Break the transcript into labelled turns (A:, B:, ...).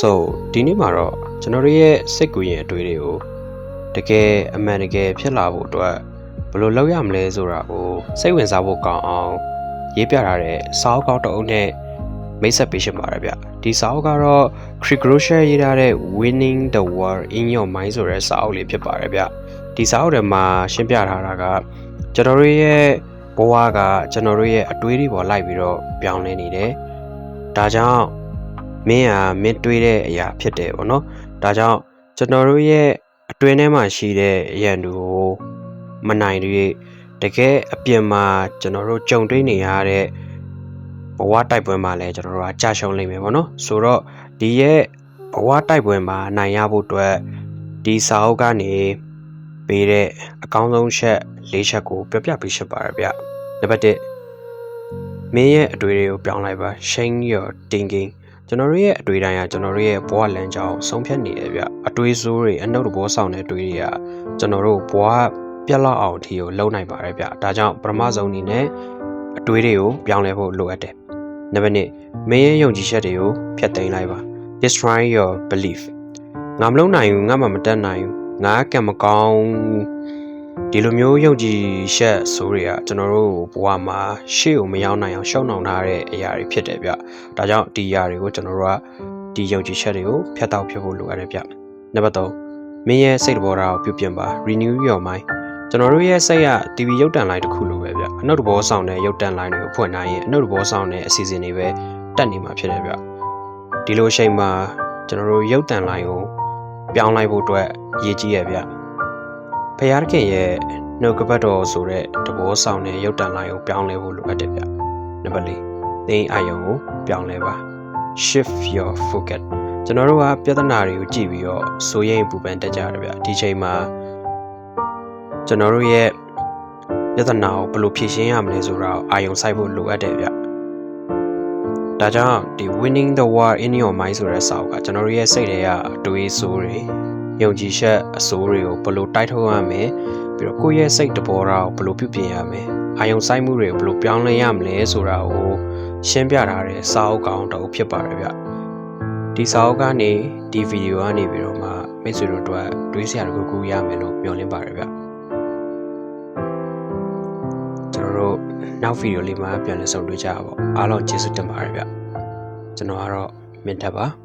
A: so ဒီနေ့မှာတော့ကျွန်တော်တို့ရဲ့စိတ်ကူးရင်အတွေ့တွေကိုတကယ်အမှန်တကယ်ဖြစ်လာဖို့အတွက်ဘယ်လိုလုပ်ရမလဲဆိုတာကိုစိတ်ဝင်စားဖို့ကောင်းအောင်ရေးပြထားတဲ့စာအုပ်ကောက်တစ်အုပ်နဲ့မိတ်ဆက်ပေးရှင်းပါတယ်ဗျဒီစာအုပ်ကတော့ Craig Groeschel ရေးထားတဲ့ Winning the War in Your Mind ဆိုတဲ့စာအုပ်လေးဖြစ်ပါတယ်ဗျဒီစာအုပ်ထဲမှာရှင်းပြထားတာကကျွန်တော်တို့ရဲ့ဘဝကကျွန်တော်တို့ရဲ့အတွေးတွေပေါ်လိုက်ပြီးတော့ပြောင်းလဲနေတယ်ဒါကြောင့် မင်းဟာမင်းတွေးတဲ့အရာဖြစ်တယ်ပေါ့နော်ဒါကြောင့်ကျွန်တော်တို့ရဲ့အတွင်းထဲမှာရှိတဲ့အရန်တွေကိုမနိုင်တွေတကယ်အပြင်မှာကျွန်တော်တို့ကြုံတွေ့နေရတဲ့ဘဝတိုက်ပွဲမှာလည်းကျွန်တော်တို့ကကြာရှုံးလိမ့်မယ်ပေါ့နော်ဆိုတော့ဒီရဲ့ဘဝတိုက်ပွဲမှာနိုင်ရဖို့အတွက်ဒီစာအုပ်ကနေပေးတဲ့အကောင်းဆုံးချက်၄ချက်ကိုပြောပြပေးရှင်းပါရဗျနံပါတ်1မင်းရဲ့အတွေ့အကြုံကိုပြောင်းလိုက်ပါ change your thinking ကျွန်တော်တို့ရဲ့အတွေ့အတိုင်းကကျွန်တော်တို့ရဲ့ဘဝလမ်းကြောင်းဆုံးဖြတ်နေတယ်ဗျအတွေးဆိုးတွေအနှုတ်တဘောဆောင်တဲ့အတွေးတွေကကျွန်တော်တို့ဘဝပြက်လောက်အောင်အထီကိုလုံနိုင်ပါတယ်ဗျဒါကြောင့်ပထမဆုံးအနေနဲ့အတွေးတွေကိုပြောင်းလဲဖို့လိုအပ်တယ်နံပါတ်1မင်းရဲ့ယုံကြည်ချက်တွေကိုဖျက်သိမ်းလိုက်ပါ destroy your belief ငါမလုံနိုင်ဘူးငါမှမတက်နိုင်ဘူးငါကံမကောင်းဘူး ဒီလိုမျိုးယုံကြည်ချက်ဆိုတွေကကျွန်တော်တို့ဘဝမှာရှေ့ကိုမရောက်နိုင်အောင်ရှောက်နှောင်ထားတဲ့အရာတွေဖြစ်တယ်ဗျ။ဒါကြောင့်ဒီအရာတွေကိုကျွန်တော်တို့ကဒီယုံကြည်ချက်တွေကိုဖျက်တောက်ဖြစ်ဖို့လိုအပ်တယ်ဗျ။နံပါတ်3မင်းရဲ့စိတ်တဘောထားကိုပြုပြင်ပါ renew your mind ကျွန်တော်တို့ရဲ့စိတ်က TV ရုပ်တံလိုင်းတစ်ခုလိုပဲဗျ။အနှုတ်တဘောဆောင်တဲ့ရုပ်တံလိုင်းတွေကိုဖွင့်နိုင်ရင်အနှုတ်တဘောဆောင်တဲ့အစီအစဉ်တွေပဲတက်နေမှာဖြစ်တယ်ဗျ။ဒီလိုအချိန်မှာကျွန်တော်တို့ရုပ်တံလိုင်းကိုပြောင်းလိုက်ဖို့အတွက်ရည်ကြီးရဗျ။ ဖယားခင်ရဲ့နှုတ်ကပတ်တော်ဆိုတဲ့တဘောဆောင်တဲ့ရုပ်တံလိုင်းကိုပြောင်းလဲဖို့လိုအပ်တယ်ဗျ။နံပါတ်4သင်အာယုံကိုပြောင်းလဲပါ shift your focus ကျွန်တော်တို့ကပြဿနာတွေကိုကြည့်ပြီးတော့စိုးရိမ်ပူပန်တက်ကြတယ်ဗျဒီချိန်မှာကျွန်တော်တို့ရဲ့ပြဿနာကိုဘယ်လိုဖြေရှင်းရမလဲဆိုတာကိုအာယုံစိုက်ဖို့လိုအပ်တယ်ဗျဒါကြောင့်ဒီ winning the war in your mind ဆိုတဲ့စာအုပ်ကကျွန်တော်တို့ရဲ့စိတ်ထဲကအတွေးဆိုးတွေ ယုံကြည်ချက်အဆိုးတွေကိုဘယ်လိုတိုက်ထုတ်ရမလဲပြီးတော့ကိုယ့်ရဲ့စိတ်တဘောထားကိုဘယ်လိုပြုပြင်ရမလဲအာယုံစိုက်မှုတွေကိုဘယ်လိုပြောင်းလဲရမလဲဆိုတာကိုရှင်းပြထားတဲ့စာအုပ်ကောင်တစ်အုပ်ဖြစ်ပါတယ်ဗျဒီစာအုပ်ကနေဒီဗီဒီယိုကနေပြီးတော့မှမိတ်ဆွေတို့အတွက်တွေးစရာတစ်ခုခုရမယ်လို့မျှော်လင့်ပါတယ်ဗျကျွန်တော်တို့နောက်ဗီဒီယိုလေးမှာပြန်လည်ဆုံတွေ့ကြပါပေါ့အားလုံးကျေးဇူးတင်ပါတယ်ဗျကျွန်တော်ကတော့မင်းထက်ပါ